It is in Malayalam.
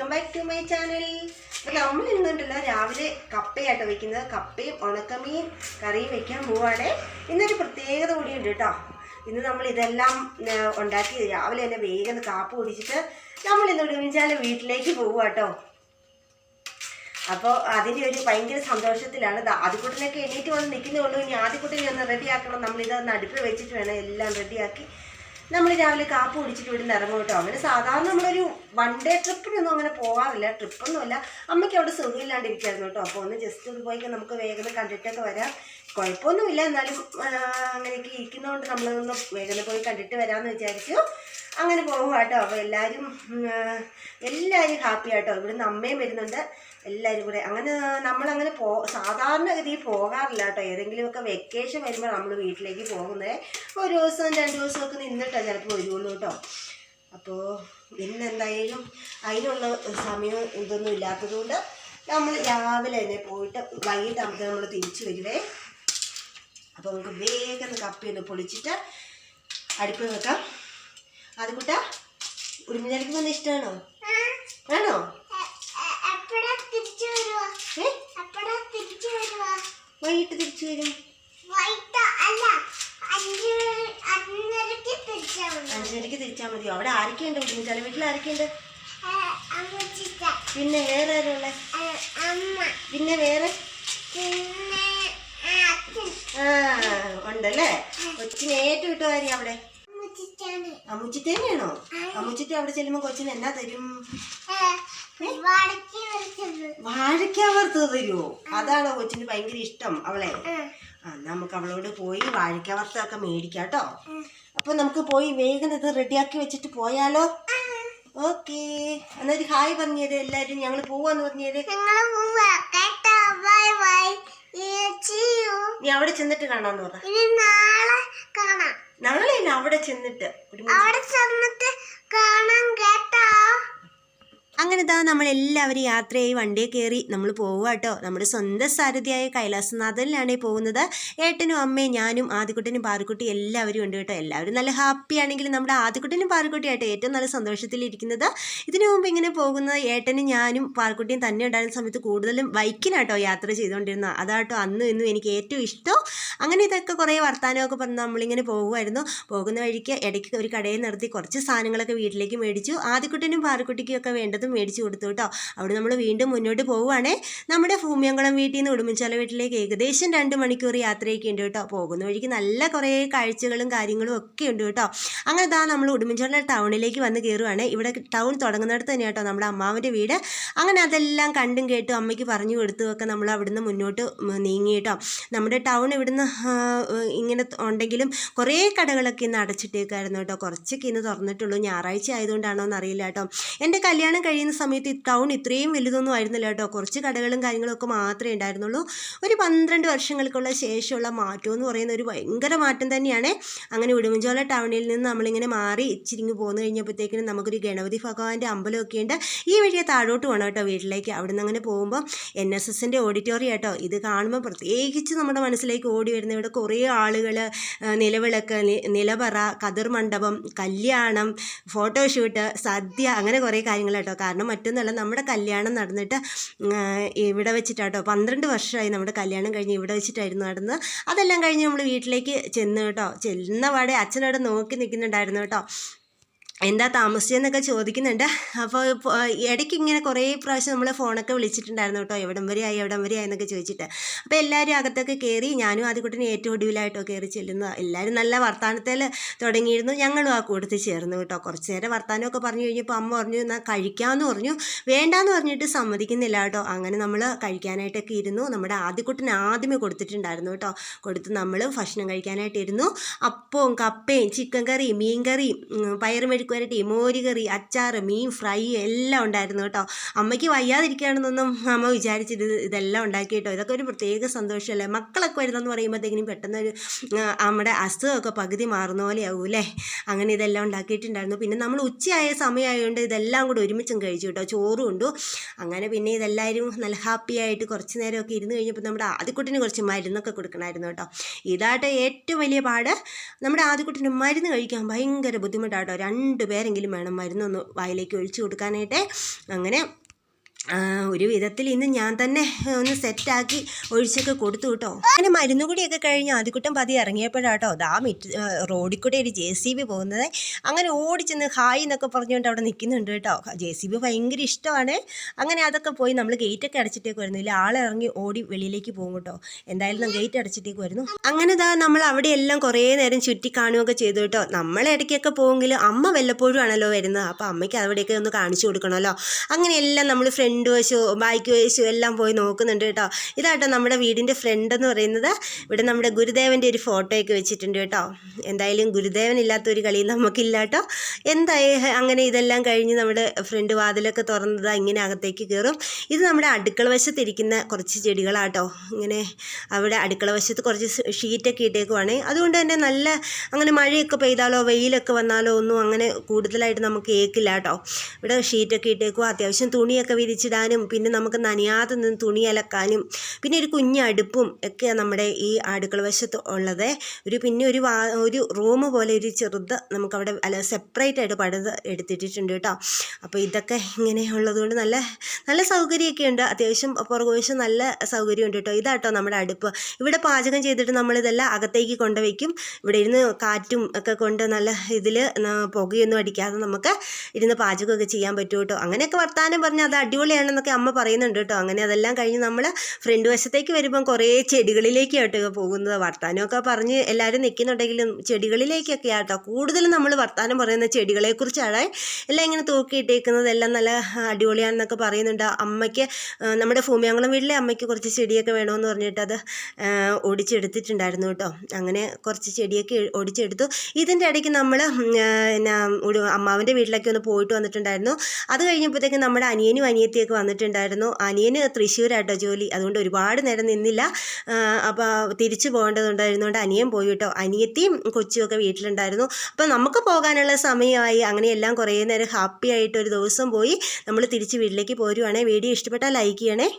Welcome back to my channel അപ്പോൾ നമ്മൾ ഇന്നുണ്ടല്ലോ രാവിലെ കപ്പയാട്ടോ വെക്കുന്നത്. കപ്പയും ഉണക്കമീൻ കറിയും വെക്കാൻ പോവാണ്. ഇന്നൊരു പ്രത്യേകത കൂടിയുണ്ട് കേട്ടോ ഇന്ന് നമ്മൾ ഇതെല്ലാം ഉണ്ടാക്കി രാവിലെ തന്നെ വേഗം കാപ്പ് കുടിച്ചിട്ട് നമ്മൾ ഇന്ന് ഒരുമിച്ചാൽ വീട്ടിലേക്ക് പോവുക കേട്ടോ അപ്പോൾ അതിന്റെ ഒരു ഭയങ്കര സന്തോഷത്തിലാണ്. ആദ്യക്കുട്ടനൊക്കെ എണീറ്റ് വന്ന് നിൽക്കുന്നതുകൊണ്ട് ഇനി ആദ്യക്കുട്ടനെ ഒന്ന് റെഡിയാക്കണം നമ്മളിതൊന്ന് അടുപ്പിൽ വെച്ചിട്ട് വേണം എല്ലാം റെഡിയാക്കി നമ്മൾ രാവിലെ കാപ്പ് കുടിച്ചിട്ട് ഇവിടുന്ന് ഇറങ്ങും കേട്ടോ അങ്ങനെ സാധാരണ നമ്മളൊരു വൺ ഡേ ട്രിപ്പിനൊന്നും അങ്ങനെ പോകാറില്ല ട്രിപ്പൊന്നുമല്ല അമ്മയ്ക്ക് അവിടെ സുഖമില്ലാണ്ടിരിക്കായിരുന്നു കേട്ടോ. അപ്പോൾ ഒന്ന് ജസ്റ്റ് ഒന്ന് പോയി നമുക്ക് വേഗം കണ്ടിട്ടൊക്കെ വരാം. കുഴപ്പമൊന്നുമില്ല. എന്നാലും അങ്ങനെയൊക്കെ ഇരിക്കുന്നതുകൊണ്ട് നമ്മളൊന്ന് വേഗം പോയി കണ്ടിട്ട് വരാമെന്ന് വിചാരിച്ചു. അങ്ങനെ പോകുക കേട്ടോ അപ്പോൾ എല്ലാവരും എല്ലാവരും ഹാപ്പി ആട്ടോ. ഇവിടുന്ന് അമ്മയും വരുന്നുണ്ട്. എല്ലാവരും കൂടെ. അങ്ങനെ നമ്മളങ്ങനെ പോ സാധാരണഗതിയിൽ പോകാറില്ല കേട്ടോ ഏതെങ്കിലുമൊക്കെ വെക്കേഷൻ വരുമ്പോൾ നമ്മൾ വീട്ടിലേക്ക് പോകുന്നത് ഒരു ദിവസം രണ്ട് ദിവസമൊക്കെ നിന്നിട്ടാണ് ചിലപ്പോൾ വരുള്ളൂ കേട്ടോ അപ്പോൾ ഇന്ന് എന്തായാലും അതിനുള്ള സമയം ഇതൊന്നും ഇല്ലാത്തതുകൊണ്ട് നമ്മൾ രാവിലെ തന്നെ പോയിട്ട് വൈകിട്ടാകുമ്പോൾ നമ്മൾ തിരിച്ചു വരുവേ. അപ്പോൾ നമുക്ക് വേഗം കപ്പി ഒന്ന് പൊളിച്ചിട്ട് അടുപ്പിൽ വെക്കാം. അത് കൂട്ടാ ഉടുമ്പുചാലിക്ക് വന്ന ഇഷ്ടമാണോ ആണോ എപ്പോഴാ തിരിച്ചു വരുവാ ഏ എപ്പോഴാ തിരിച്ചു വരുവാ വൈകിട്ട് തിരിച്ചു വരും. അഞ്ചരക്ക് തിരിച്ചാൽ മതിയോ? അവിടെ ആരൊക്കെയുണ്ട്? ഉടുമ്പുചാലി വീട്ടിൽ ആരൊക്കെയുണ്ട്? പിന്നെ വേറെ ആരുള്ള പിന്നെ വേറെ? ആ, ഉണ്ടല്ലേ? കൊച്ചിന് ഏറ്റവും ഇട്ടുകാരി അവിടെ. അമ്മുച്ചി തന്നെയാണോ? അമ്മുച്ചിട്ട് അവിടെ ചെല്ലുമ്പോ കൊച്ചിന് എന്നാ തരും? വാഴയ്ക്ക വറുത്തത് തരുമോ അതാണോ കൊച്ചിന് ഭയങ്കര ഇഷ്ടം അവളെ. ആ. നമുക്ക് അവളോട് പോയി വാഴയ്ക്ക വറുത്തൊക്കെ മേടിക്കാം കേട്ടോ. അപ്പൊ നമുക്ക് പോയി വേഗം ഇത് റെഡിയാക്കി വെച്ചിട്ട് പോയാലോ? ഓക്കേ. എന്നൊരു ഹായ് പറഞ്ഞേര് എല്ലാരും. ഞങ്ങൾ പോവാന്ന് പറഞ്ഞേര്. ചെയ്യൂ നീ അവിടെ ചെന്നിട്ട് കാണാന്ന് പറ ഇനി നാളെ കാണാം നാളെ ഇല്ല അവിടെ ചെന്നിട്ട് അവിടെ ചെന്നിട്ട് കാണാം കേട്ടോ അങ്ങനെ താ നമ്മൾ എല്ലാവരും യാത്രയായി വണ്ടിയെ കയറി നമ്മൾ പോവുക കേട്ടോ നമ്മുടെ സ്വന്തം സാരഥിയായ കൈലാസനാഥനിലാണ് പോകുന്നത്. ഏട്ടനും അമ്മയും ഞാനും ആദ്യക്കുട്ടനും പാറുക്കുട്ടി എല്ലാവരും ഉണ്ട് കേട്ടോ എല്ലാവരും നല്ല ഹാപ്പി ആണെങ്കിൽ നമ്മുടെ ആദ്യക്കുട്ടനും പാറുക്കുട്ടിയായിട്ട് ഏറ്റവും നല്ല സന്തോഷത്തിലിരിക്കുന്നത് ഇതിനു മുമ്പ് ഇങ്ങനെ പോകുന്നത് ഏട്ടനും ഞാനും പാറുക്കുട്ടിയും തന്നെ ഉണ്ടായിരുന്ന സമയത്ത് കൂടുതലും ബൈക്കിനാട്ടോ യാത്ര ചെയ്തുകൊണ്ടിരുന്നത് അതാട്ടോ അന്നും ഇന്നും എനിക്ക് ഏറ്റവും ഇഷ്ടം. അങ്ങനെ ഇതൊക്കെ കുറേ വർത്തമാനമൊക്കെ പറഞ്ഞ് നമ്മളിങ്ങനെ പോകുമായിരുന്നു പോകുന്ന വഴിക്ക് ഇടയ്ക്ക് ഒരു കടയിൽ നിർത്തി കുറച്ച് സാധനങ്ങളൊക്കെ വീട്ടിലേക്ക് മേടിച്ചു. ആദ്യക്കുട്ടനും പാറുക്കുട്ടിക്കും ഒക്കെ വേണ്ടതും മേടിച്ചു കൊടുത്തു കേട്ടോ. അവിടെ നമ്മൾ വീണ്ടും മുന്നോട്ട് പോവുകയാണേ. നമ്മുടെ ഭൂമിയംകുളം വീട്ടിൽ നിന്ന് ഉടുമ്പൻചാല വീട്ടിലേക്ക് ഏകദേശം രണ്ട് മണിക്കൂർ യാത്രയൊക്കെ ഉണ്ട് കേട്ടോ. പോകുന്ന വഴിക്ക് നല്ല കുറേ കാഴ്ചകളും കാര്യങ്ങളും ഒക്കെ ഉണ്ട് കേട്ടോ. അങ്ങനെ ഇതാ നമ്മൾ ഉടുമ്പൻചോല ടൗണിലേക്ക് വന്ന് കയറുവാണ്. ഇവിടെ ടൗൺ തുടങ്ങുന്നിടത്ത് തന്നെ കേട്ടോ നമ്മുടെ അമ്മാവന്റെ വീട്. അങ്ങനെ അതെല്ലാം കണ്ടും കേട്ടും അമ്മയ്ക്ക് പറഞ്ഞു കൊടുത്തുമൊക്കെ നമ്മൾ അവിടുന്ന് മുന്നോട്ട് നീങ്ങി കേട്ടോ. നമ്മുടെ ടൗൺ ഇവിടുന്ന് ഇങ്ങനെ ഉണ്ടെങ്കിലും കുറേ കടകളൊക്കെ ഇന്ന് അടച്ചിട്ടേക്കായിരുന്നു കേട്ടോ. കുറച്ചൊക്കെ ഇന്ന് തുറന്നിട്ടുള്ളൂ. ഞായറാഴ്ച ആയതുകൊണ്ടാണോ എന്നറിയില്ല കേട്ടോ. എന്റെ കല്യാണം കഴിയുന്ന സമയത്ത് ഈ ടൗൺ ഇത്രയും വലുതൊന്നും ആയിരുന്നില്ല കേട്ടോ. കുറച്ച് കടകളും കാര്യങ്ങളൊക്കെ മാത്രമേ ഉണ്ടായിരുന്നുള്ളൂ. ഒരു പന്ത്രണ്ട് വർഷങ്ങൾക്കുള്ള ശേഷമുള്ള മാറ്റം എന്ന് പറയുന്ന ഒരു ഭയങ്കര മാറ്റം തന്നെയാണ്. അങ്ങനെ ഉടുമ്പൻചോല ടൗണിൽ നിന്ന് നമ്മളിങ്ങനെ മാറി ഇച്ചിരിങ്ങ് പോന്നു കഴിഞ്ഞപ്പോഴത്തേക്കിനും നമുക്കൊരു ഗണപതി ഭഗവാന്റെ അമ്പലമൊക്കെ ഉണ്ട്. ഈ വഴിയെ താഴോട്ട് പോകണം കേട്ടോ വീട്ടിലേക്ക്. അവിടെ നിന്ന് അങ്ങനെ പോകുമ്പോൾ എൻ എസ് എസിന്റെ ഓഡിറ്റോറിയം കേട്ടോ ഇത് കാണുമ്പോൾ പ്രത്യേകിച്ച് നമ്മുടെ മനസ്സിലേക്ക് ഓടി വരുന്ന ഇവിടെ കുറേ ആളുകൾ നിലവിളക്ക് നിലവറ കതിർ മണ്ഡപം കല്യാണം ഫോട്ടോഷൂട്ട് സദ്യ അങ്ങനെ കുറേ കാര്യങ്ങൾ കേട്ടോ. കാരണം മറ്റൊന്നല്ല നമ്മുടെ കല്യാണം നടന്നിട്ട് ഇവിടെ വെച്ചിട്ടാട്ടോ പന്ത്രണ്ട് വർഷമായി നമ്മുടെ കല്യാണം കഴിഞ്ഞ് ഇവിടെ വെച്ചിട്ടായിരുന്നു നടന്നത്. അതെല്ലാം കഴിഞ്ഞ് നമ്മൾ വീട്ടിലേക്ക് ചെന്ന് കേട്ടോ ചെല്ലുന്ന പാടെ അച്ഛനവിടെ നോക്കി നിൽക്കുന്നുണ്ടായിരുന്നു കേട്ടോ. എന്താ താമസിച്ചതെന്നൊക്കെ ചോദിക്കുന്നുണ്ട്. അപ്പോൾ ഇടയ്ക്ക് ഇങ്ങനെ കുറേ പ്രാവശ്യം നമ്മൾ ഫോണൊക്കെ വിളിച്ചിട്ടുണ്ടായിരുന്നു കേട്ടോ. എവിടം വരെയായി എവിടം വരെയായി എന്നൊക്കെ ചോദിച്ചിട്ട്. അപ്പോൾ എല്ലാവരും അകത്തൊക്കെ കയറി ഞാനും ആദ്യക്കുട്ടിനെ ഏറ്റവും ഒടുവിലായിട്ടോ കയറി ചെല്ലുന്നു എല്ലാവരും നല്ല വർത്തമാനത്തിൽ തുടങ്ങിയിരുന്നു. ഞങ്ങളും ആ കൂട്ടത്തിൽ ചേർന്നു കേട്ടോ. കുറച്ച് നേരം വർത്തമാനമൊക്കെ പറഞ്ഞു കഴിഞ്ഞപ്പോൾ അമ്മ പറഞ്ഞു എന്നാൽ കഴിക്കാമെന്ന് പറഞ്ഞു. വേണ്ടാന്ന് പറഞ്ഞിട്ട് സമ്മതിക്കുന്നില്ല കേട്ടോ. അങ്ങനെ നമ്മൾ കഴിക്കാനായിട്ടൊക്കെ ഇരുന്നു. നമ്മുടെ ആദ്യക്കുട്ടിന് ആദ്യമേ കൊടുത്തിട്ടുണ്ടായിരുന്നു കേട്ടോ. കൊടുത്ത് നമ്മൾ ഭക്ഷണം കഴിക്കാനായിട്ട് ഇരുന്നു അപ്പവും കപ്പയും ചിക്കൻ കറിയും മീൻ കറി പയറ് മെഴുക്ക് മോരുകറി അച്ചാർ മീൻ ഫ്രൈ എല്ലാം ഉണ്ടായിരുന്നു കേട്ടോ. അമ്മയ്ക്ക് വയ്യാതിരിക്കുകയാണെന്നൊന്നും അമ്മ വിചാരിച്ചിട്ട് ഇത് ഇതെല്ലാം ഉണ്ടാക്കി കേട്ടോ. ഇതൊക്കെ ഒരു പ്രത്യേക സന്തോഷമല്ലേ? മക്കളൊക്കെ വരുന്നെന്ന് പറയുമ്പോഴത്തേക്കിനും പെട്ടെന്നൊരു നമ്മുടെ അസുഖമൊക്കെ പകുതി മാറുന്ന പോലെ ആവും അല്ലേ? അങ്ങനെ ഇതെല്ലാം ഉണ്ടാക്കിയിട്ടുണ്ടായിരുന്നു. പിന്നെ നമ്മൾ ഉച്ചയായ സമയമായതുകൊണ്ട് ഇതെല്ലാം കൂടെ ഒരുമിച്ചും കഴിച്ചു കേട്ടോ. ചോറും ഉണ്ടു. അങ്ങനെ പിന്നെ ഇതെല്ലാവരും നല്ല ഹാപ്പി ആയിട്ട് കുറച്ച് നേരമൊക്കെ ഇരുന്ന് കഴിഞ്ഞപ്പോൾ നമ്മുടെ ആദ്യക്കുട്ടിന് കുറച്ച് മരുന്നൊക്കെ കൊടുക്കണമായിരുന്നു കേട്ടോ. ഇതാട്ടെ ഏറ്റവും വലിയ പാട് നമ്മുടെ ആദ്യക്കുട്ടിന് മരുന്ന് കഴിക്കാൻ ഭയങ്കര ബുദ്ധിമുട്ടാട്ടോ രണ്ട് രണ്ട് പേരെങ്കിലും വേണം മരുന്നൊന്ന് വായിലേക്ക് ഒഴിച്ചു കൊടുക്കാനായിട്ട്. അങ്ങനെ ഒരു വിധത്തിൽ ഇന്ന് ഞാൻ തന്നെ ഒന്ന് സെറ്റാക്കി ഒഴിച്ചൊക്കെ കൊടുത്തു കേട്ടോ. അങ്ങനെ മരുന്ന് കൂടിയൊക്കെ കഴിഞ്ഞ് ആദ്യക്കുട്ടം പതി ഇറങ്ങിയപ്പോഴാട്ടോ ദാ മിറ്റ് റോഡിൽ കൂടെ ഒരു ജെ സി ബി പോകുന്നത്. അങ്ങനെ ഓടിച്ചെന്ന് ഹായ് എന്നൊക്കെ പറഞ്ഞുകൊണ്ട് അവിടെ നിൽക്കുന്നുണ്ട് കേട്ടോ. ജെ സി ബി ഭയങ്കര ഇഷ്ടമാണ്. അങ്ങനെ അതൊക്കെ പോയി നമ്മൾ ഗേറ്റൊക്കെ അടച്ചിട്ടേക്ക് വരുന്നു. ഇല്ല ആളിറങ്ങി ഓടി വെളിയിലേക്ക് പോകും കേട്ടോ. എന്തായാലും ഗേറ്റ് അടച്ചിട്ടേക്ക് വരുന്നു. അങ്ങനെ ദാ നമ്മൾ അവിടെ എല്ലാം കുറേ നേരം ചുറ്റി കാണുകയൊക്കെ ചെയ്തു കേട്ടോ. നമ്മളെ ഇടയ്ക്കൊക്കെ പോകുമെങ്കിലും അമ്മ വല്ലപ്പോഴും ആണല്ലോ വരുന്നത്. അപ്പോൾ അമ്മയ്ക്ക് അവിടെയൊക്കെ ഒന്ന് കാണിച്ചു കൊടുക്കണമല്ലോ. അങ്ങനെയെല്ലാം നമ്മൾ ഫ്രണ്ട് വശവും ബാക്ക് വശവും എല്ലാം പോയി നോക്കുന്നുണ്ട് കേട്ടോ. ഇതാട്ടോ നമ്മുടെ വീടിന്റെ ഫ്രണ്ട് എന്ന് പറയുന്നത്. ഇവിടെ നമ്മുടെ ഗുരുദേവന്റെ ഒരു ഫോട്ടോയൊക്കെ വെച്ചിട്ടുണ്ട് കേട്ടോ. എന്തായാലും ഗുരുദേവൻ ഇല്ലാത്ത ഒരു കളി നമുക്കില്ല കേട്ടോ. എന്തായാലും അങ്ങനെ ഇതെല്ലാം കഴിഞ്ഞ് നമ്മുടെ ഫ്രണ്ട് വാതിലൊക്കെ തുറന്നത് ഇങ്ങനെ അകത്തേക്ക് കയറും. ഇത് നമ്മുടെ അടുക്കള വശത്തിരിക്കുന്ന കുറച്ച് ചെടികളാട്ടോ ഇങ്ങനെ അവിടെ അടുക്കള വശത്ത് കുറച്ച് ഷീറ്റൊക്കെ ഇട്ടേക്കുവാണെങ്കിൽ അതുകൊണ്ട് തന്നെ നല്ല അങ്ങനെ മഴയൊക്കെ പെയ്താലോ വെയിലൊക്കെ വന്നാലോ ഒന്നും അങ്ങനെ കൂടുതലായിട്ട് നമുക്ക് ഏക്കില്ല കേട്ടോ. ഇവിടെ ഷീറ്റൊക്കെ ഇട്ടേക്കുക അത്യാവശ്യം തുണിയൊക്കെ വിരിച്ചിടാനും പിന്നെ നമുക്ക് നനയാതെ നിന്ന് തുണി അലക്കാനും പിന്നെ ഒരു കുഞ്ഞടുപ്പും ഒക്കെയാണ് നമ്മുടെ ഈ അടുക്കള വശത്ത് ഉള്ളത്. ഒരു പിന്നെ ഒരു വാ ഒരു റൂം പോലെ ഒരു ചെറുത് നമുക്കവിടെ അല്ല സെപ്പറേറ്റ് ആയിട്ട് പടുത് എടുത്തിട്ടിട്ടുണ്ട് കേട്ടോ. അപ്പോൾ ഇതൊക്കെ ഇങ്ങനെ ഉള്ളതുകൊണ്ട് നല്ല നല്ല സൗകര്യമൊക്കെ ഉണ്ട്. അത്യാവശ്യം പുറകുവശം നല്ല സൗകര്യമുണ്ട് കേട്ടോ. ഇതാട്ടോ നമ്മുടെ അടുപ്പ്. ഇവിടെ പാചകം ചെയ്തിട്ട് നമ്മളിതെല്ലാം അകത്തേക്ക് കൊണ്ടുവയ്ക്കും. ഇവിടെ ഇരുന്ന് കാറ്റും ഒക്കെ കൊണ്ട് നല്ല ഇതിൽ പുകയൊന്നും അടിക്കാതെ നമുക്ക് ഇരുന്ന് പാചകമൊക്കെ ചെയ്യാൻ പറ്റും കേട്ടോ. അങ്ങനെയൊക്കെ വർത്താനം പറഞ്ഞാൽ അത് അടിപൊളിയാണെന്നൊക്കെ അമ്മ പറയുന്നുണ്ട് കേട്ടോ. അങ്ങനെ അതെല്ലാം കഴിഞ്ഞ് നമ്മൾ ഫ്രണ്ട് വശത്തേക്ക് വരുമ്പം കുറേ ചെടികളിലേക്ക് കേട്ടോ പോകുന്നത്. വർത്താനമൊക്കെ പറഞ്ഞ് എല്ലാവരും നിൽക്കുന്നുണ്ടെങ്കിലും ചെടികളിലേക്കൊക്കെ ആട്ടോ. കൂടുതലും നമ്മൾ വർത്താനം പറയുന്ന ചെടികളെക്കുറിച്ചാണ് എല്ലാം ഇങ്ങനെ തൂക്കിയിട്ടേക്കുന്നത്. എല്ലാം നല്ല അടിപൊളിയാണെന്നൊക്കെ പറയുന്നുണ്ട്. അമ്മയ്ക്ക് നമ്മുടെ ഭൂമിയാങ്കുളം വീട്ടിലെ അമ്മയ്ക്ക് കുറച്ച് ചെടിയൊക്കെ വേണമെന്ന് പറഞ്ഞിട്ട് അത് ഓടിച്ചെടുത്തിട്ടുണ്ടായിരുന്നു കേട്ടോ. അങ്ങനെ കുറച്ച് ചെടിയൊക്കെ ഓടിച്ചെടുത്തു ഇതിന്റെ ഇടയ്ക്ക് നമ്മൾ പിന്നെ അമ്മാവന്റെ വീട്ടിലൊക്കെ ഒന്ന് പോയിട്ട് വന്നിട്ടുണ്ടായിരുന്നു. അത് കഴിഞ്ഞപ്പോഴത്തേക്കും നമ്മുടെ അനിയനും അനിയത്തിയൊക്കെ വന്നിട്ടുണ്ടായിരുന്നു. അനിയന് തൃശ്ശൂരാട്ടോ ജോലി. അതുകൊണ്ട് ഒരുപാട് നേരം നിന്നില്ല. അപ്പോൾ തിരിച്ചു പോകേണ്ടതുണ്ടായിരുന്നുകൊണ്ട് അനിയൻ പോയി കേട്ടോ. അനിയത്തിയും കൊച്ചുമൊക്കെ വീട്ടിലുണ്ടായിരുന്നു. അപ്പോൾ നമുക്ക് പോകാനുള്ള സമയമായി. അങ്ങനെയെല്ലാം കുറേ നേരം ഹാപ്പി ആയിട്ട് ഒരു ദിവസം പോയി. നമ്മൾ തിരിച്ച് വീട്ടിലേക്ക് പോരുവാണേ. വീഡിയോ ഇഷ്ടപ്പെട്ടാൽ ലൈക്ക് ചെയ്യണേ.